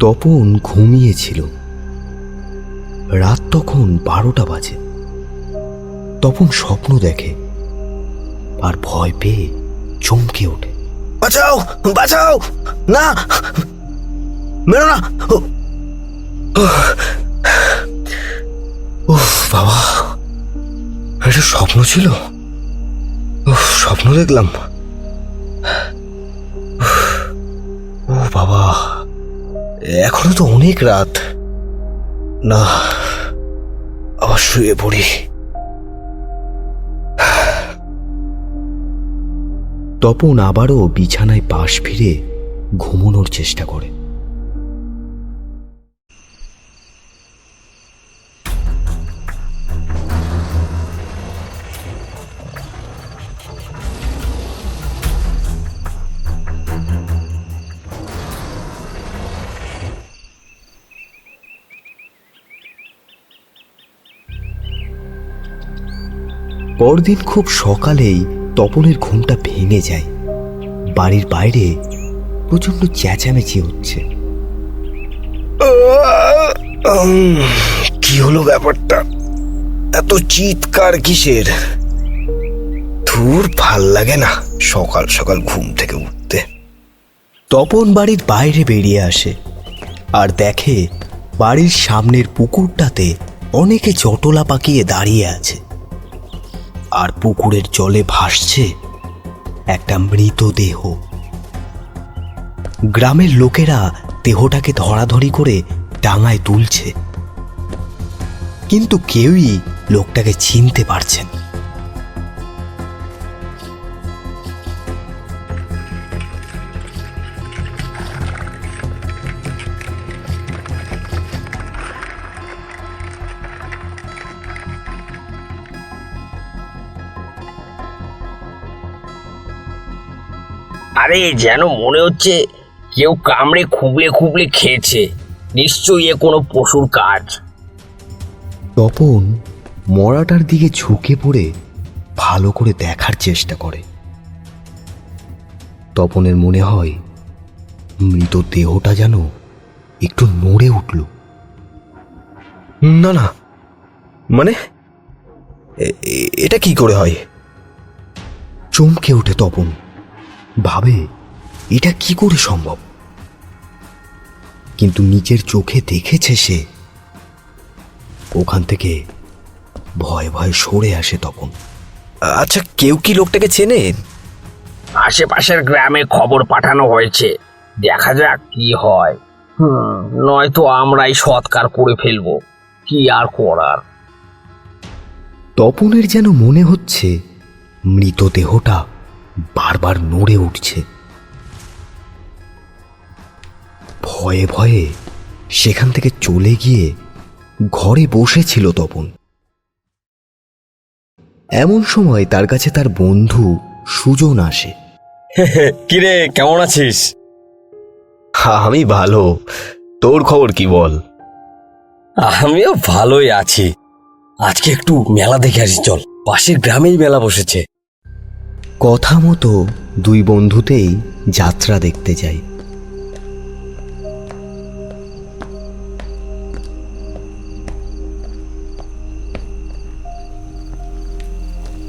তপন ঘুমিয়েছিল। রাত তখন বারোটা বাজে। তপন স্বপ্ন দেখে আর ভয় পেয়ে চমকে ওঠে। বাঁচাও বাঁচাও! না! মেরো না! উফ বাবা। এটা স্বপ্ন ছিল। উফ, স্বপ্ন দেখলাম। ও বাবা। এখনও তো অনেক রাত। না, আবার শুয়ে পড়ি। তপন আবারও বিছানায় পাশ ফিরে ঘুমানোর চেষ্টা করে। পরদিন খুব সকালেই তপনের ঘুমটা ভেঙে যায়। বাড়ির বাইরে প্রচণ্ড চেঁচামেচি হচ্ছে। কি হলো ব্যাপারটা? এত চিৎকার কিসের? ধুর ভালো লাগে না সকাল সকাল ঘুম থেকে উঠতে। তপন বাড়ির বাইরে বেরিয়ে আসে আর দেখে বাড়ির সামনের পুকুরটাতে অনেকে চটলা পাকিয়ে দাঁড়িয়ে আছে। আর পুকুরের জলে ভাসছে একটা মৃতদেহ। গ্রামের লোকেরা দেহটাকে ধরাধরি করে ডাঙায় তুলছে। কিন্তু কেউই লোকটাকে চিনতে পারছেন আরে যেন মনে হচ্ছে কেউ কামড়ে খুবলে খুবলে খেয়েছে। নিশ্চয়ই এ কোনো পশুর কাজ। তপন মরাটার দিকে ঝুঁকে পড়ে ভালো করে দেখার চেষ্টা করে। তপনের মনে হয় মৃত দেহটা যেন একটু নড়ে উঠল। না না। মানে? এটা কি করে হয়? চমকে ওঠে তপন। ভাবে এটা কি করে সম্ভব? কিন্তু নিজের চোখে দেখেছে সে। ওখান থেকে ভয় ভয়ে সরে আসে তপন আচ্ছা কেউ কি লোকটাকে চেনেন আশেপাশের গ্রামে খবর পাঠানো হয়েছে। দেখা যাক কি হয়। হুম নয়তো আমরাই সৎকার করে ফেলব। কি আর করার? তপনের যেন মনে হচ্ছে মৃতদেহটা বারবার নড়ে উঠছে। ভয়ে ভয়ে সেখান থেকে চলে গিয়ে ঘরে বসেছিল তপন। এমন সময় তার কাছে তার বন্ধু সুজন আসে। কিরে কেমন আছিস? আমি ভালো। তোর খবর কি বল? আমিও ভালোই আছি। আজকে একটু মেলা দেখে আসি চল। পাশের গ্রামেই মেলা বসেছে। কথা মতো দুই বন্ধুতেই যাত্রা দেখতে যায়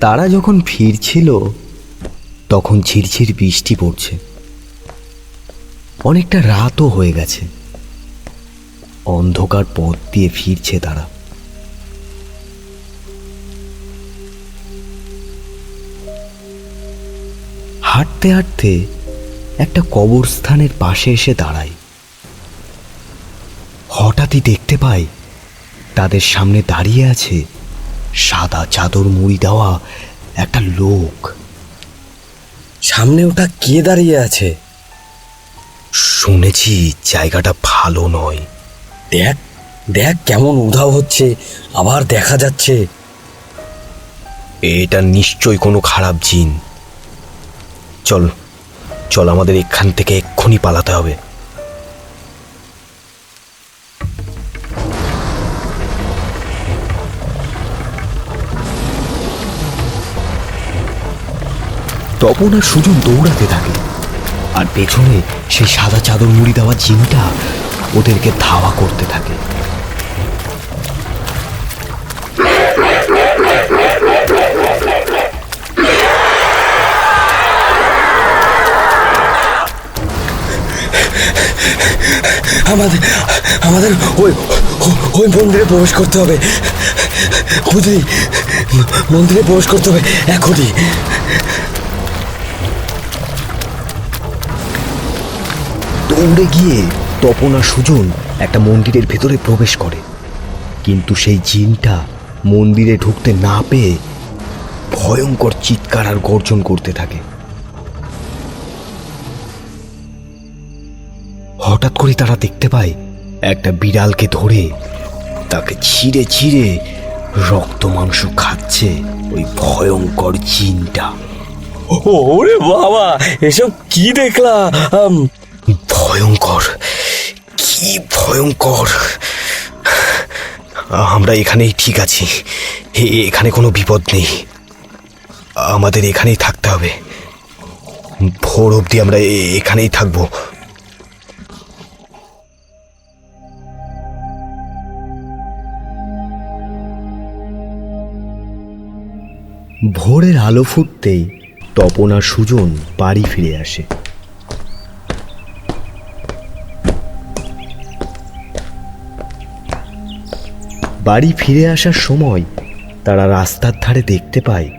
তারা যখন ফিরছিল, তখন ঝিরঝির বৃষ্টি পড়ছে। অনেকটা রাতও হয়ে গেছে। অন্ধকার পথ দিয়ে ফিরছে তারা। হাঁটতে হাঁটতে একটা কবরস্থানের পাশে এসে দাঁড়ায় হঠাৎই দেখতে পাই তাদের সামনে দাঁড়িয়ে আছে সাদা চাদর মুড়ি দেওয়া একটা লোক। সামনে ওটা কে দাঁড়িয়ে আছে? শুনেছি জায়গাটা ভালো নয়। দেখ দেখ কেমন উধাও হচ্ছে, আবার দেখা যাচ্ছে। এটা নিশ্চয়ই কোনো খারাপ জিন। চল চল আমাদের এখান থেকে এক্ষুনি পালাতে হবে। তপন আর সুজন দৌড়াতে থাকে। আর পেছনে সেই সাদা চাদর মুড়ি দেওয়া জিনটা ওদেরকে ধাওয়া করতে থাকে। আমাদের আমাদের ওই ওই মন্দিরে প্রবেশ করতে হবে। বুঝলি মন্দিরে প্রবেশ করতে হবে, এখনই। দৌড়ে গিয়ে তপনা সুজন একটা মন্দিরের ভেতরে প্রবেশ করে। কিন্তু সেই জিনটা মন্দিরে ঢুকতে না পেয়ে ভয়ঙ্কর চিৎকার আর গর্জন করতে থাকে। হঠাৎ করে তারা দেখতে পায় একটা বিড়ালকে ধরে তাকে ছিঁড়ে ছিঁড়ে রক্ত মাংস খাচ্ছে ওই ভয়ঙ্কর জিনটা ওরে বাবা এসব কি দেখলাম ভয়ঙ্কর কি ভয়ঙ্কর। আমরা এখানেই ঠিক আছি এখানে কোনো বিপদ নেই। আমাদের এখানেই থাকতে হবে। ভোর অবধি আমরা এখানেই থাকব। ভোরের আলো ফুটতেই তপন সুজন বাড়ি ফিরে আসে। বাড়ি ফিরে আসার সময় তারা রাস্তার ধারে দেখতে পায়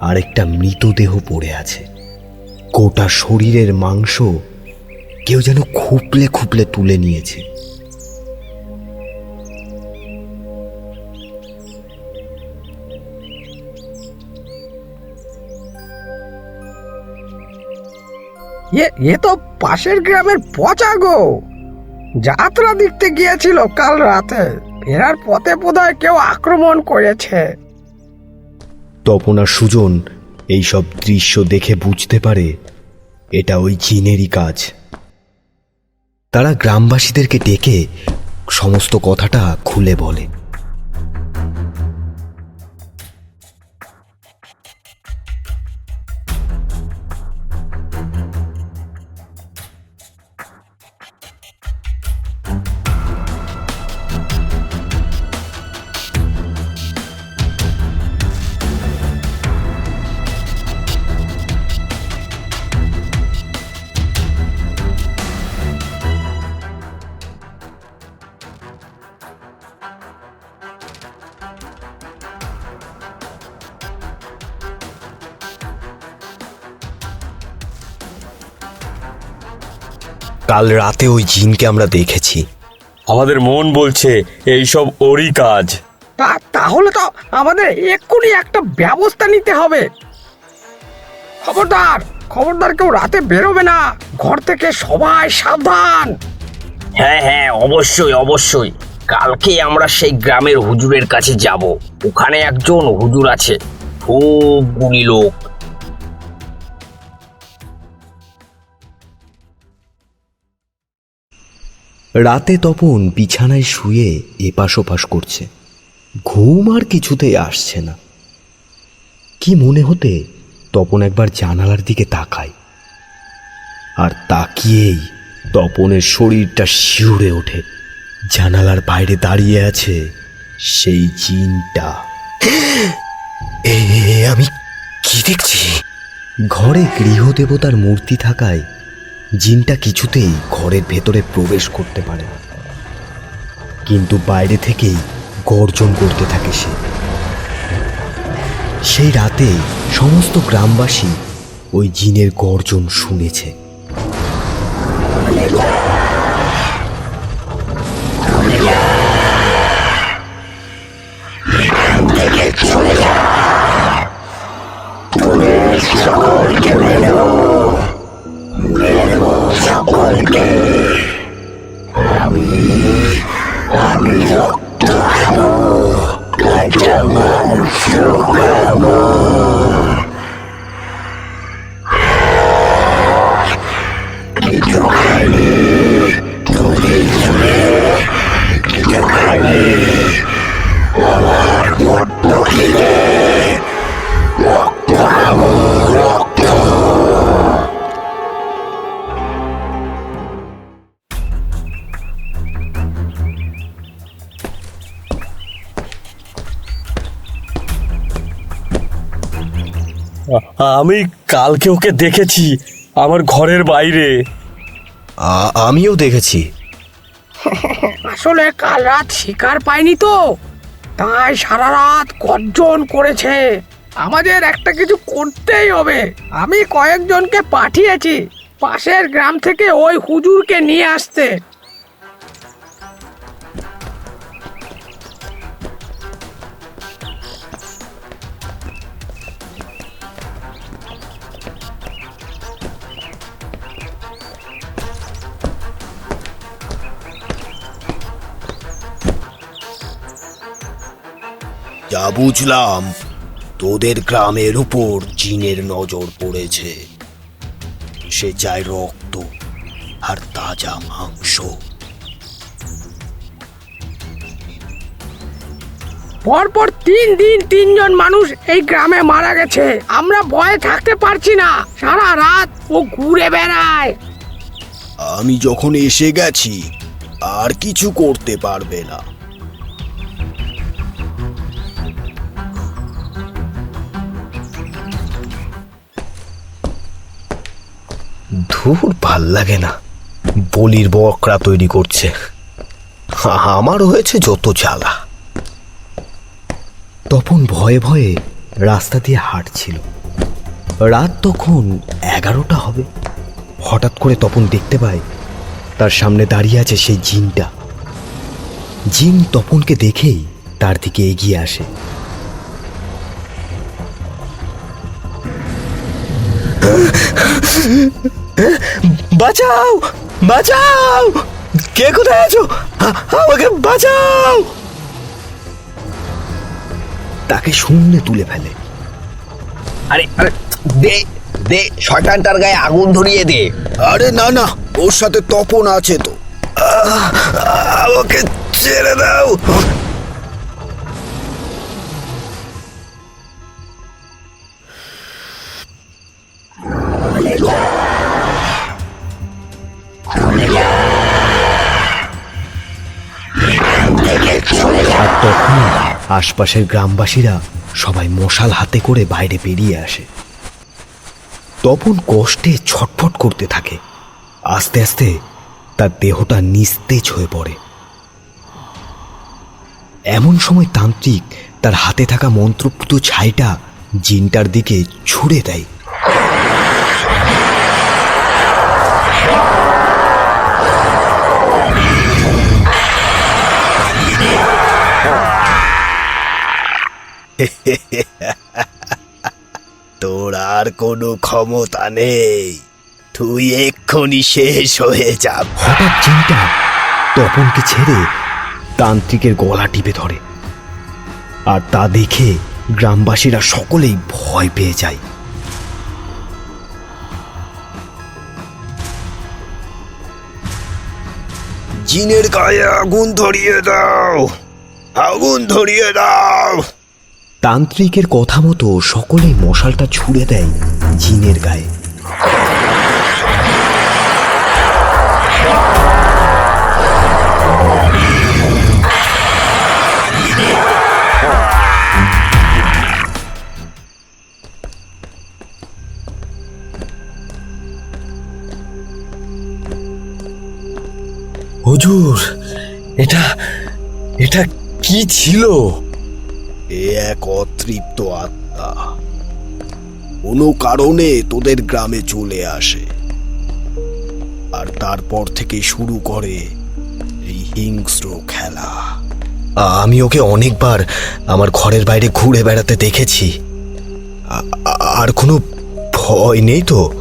আরেকটা মৃতদেহ পড়ে আছে। গোটা শরীরের মাংস কেউ যেন খুপলে খুপলে তুলে নিয়েছে। এ এ তো পাশের গ্রামের পচা গো। যাত্রা দেখতে গিয়েছিল কাল রাতে। ফেরার পথে বোধহয় কেউ আক্রমণ করেছে। তপন সুজন এইসব দৃশ্য দেখে বুঝতে পারে এটা ওই জিনেরই কাজ। তারা গ্রামবাসীদেরকে ডেকে সমস্ত কথাটা খুলে বলে। কাল রাতে ওই জিনকে আমরা দেখেছি। আমাদের মন বলছে এইসব ওরই কাজ। তা তাহলে তো আমাদের এক্ষুনি একটা ব্যবস্থা নিতে হবে। খবরদার খবরদার কেউ রাতে বেরোবে না। ঘর থেকে সবাই সাবধান। হ্যাঁ হ্যাঁ অবশ্যই অবশ্যই। কালকে আমরা সেই গ্রামের হুজুরের কাছে যাব। ওখানে একজন হুজুর আছে খুব গুণী লোক। রাতে তপন বিছানায় শুয়ে এপাশ ওপাশ করছে। ঘুম আর কিছুতেই আসছে না। কি মনে হতে তপন একবার জানালার দিকে তাকায়। আর তাকিয়েই তপনের শরীরটা শিউরে ওঠে। জানালার বাইরে দাঁড়িয়ে আছে সেই জিনটা। আমি কি দেখছি? ঘরে গৃহদেবতার মূর্তি থাকায় জিনটা কিছুতেই ঘরের ভেতরে প্রবেশ করতে পারে না। কিন্তু বাইরে থেকেই গর্জন করতে থাকে সে। সেই রাতে সমস্ত গ্রামবাসী ওই জিনের গর্জন শুনেছে। আমি কালকে ওকে দেখেছি আমার ঘরের বাইরে। আমিও দেখেছি। আসলে কাল রাত শিকার পায়নি তো। তাই সারা রাত গর্জন করেছে। আমাদের একটা কিছু করতেই হবে। আমি কয়েকজনকে পাঠিয়েছি। পাশের গ্রাম থেকে ওই হুজুরকে নিয়ে আসতে। যা বুঝলাম তোদের গ্রামের উপর জিনের নজর পড়েছে। সে চায় রক্ত আর তাজা মাংস। পরপর তিন দিন তিনজন মানুষ এই গ্রামে মারা গেছে। আমরা ভয়ে থাকতে পারছি না। সারা রাত ও ঘুরে বেড়ায়। আমি যখন এসে গেছি আর কিছু করতে পারবে না। ধুর, ভালো লাগে না। বলির বকরা তৈরি করছে। আমার হয়েছে যত জ্বালা। তপন ভয়ে ভয়ে রাস্তা দিয়ে হাঁটছিল। রাত তখন এগারোটা হবে। হঠাৎ করে তপন দেখতে পায়, তার সামনে দাঁড়িয়ে আছে সেই জিনটা। জিন তপনকে দেখেই তার দিকে এগিয়ে আসে। বাঁচাও! বাঁচাও! কে কোথায় আছো? আমাকে বাঁচাও! তাকে শূন্যে তুলে ফেলে। আরে আরে দে দে শয়তানটার গায়ে আগুন ধরিয়ে দে। আরে না না ওর সাথে তপন আছে তো। আমাকে ছেড়ে দাও। আশপাশের গ্রামবাসীরা সবাই মশাল হাতে করে বাইরে বেরিয়ে আসে। তপন কষ্টে ছটফট করতে থাকে। আস্তে আস্তে তার দেহটা নিস্তেজ হয়ে পড়ে। এমন সময় তান্ত্রিক তার হাতে থাকা মন্ত্রপুত ছাইটা জিনটার দিকে ছুড়ে দেয়। তোর আর কোনো ক্ষমতা নেই। তুই এক্ষুনি শেষ হয়ে যাব হঠাৎ জিনটা তপনকে ছেড়ে তান্ত্রিকের গলা টিপে ধরে। আর তা দেখে গ্রামবাসীরা সকলেই ভয় পেয়ে যায়। জিনের গায়ে আগুন ধরিয়ে দাও। আগুন ধরিয়ে দাও। তান্ত্রিকের কথা মতো সকলেই মশালটা ছুড়ে দেয় জিনের গায়ে। হুজুর এটা এটা কি ছিল? এ এক অতৃপ্ত আত্মা। কোনো কারণে তোদের গ্রামে চলে আসে। আর তারপর থেকে শুরু করে এই হিংস্র খেলা। আমি ওকে অনেকবার আমার ঘরের বাইরে ঘুরে বেড়াতে দেখেছি। আর কোনো ভয় নেই তো?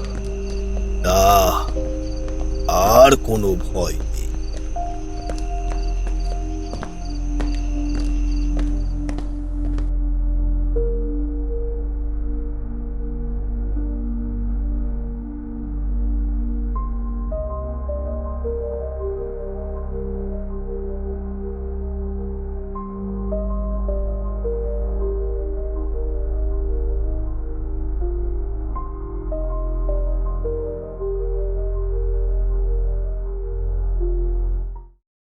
আর কোনো ভয়।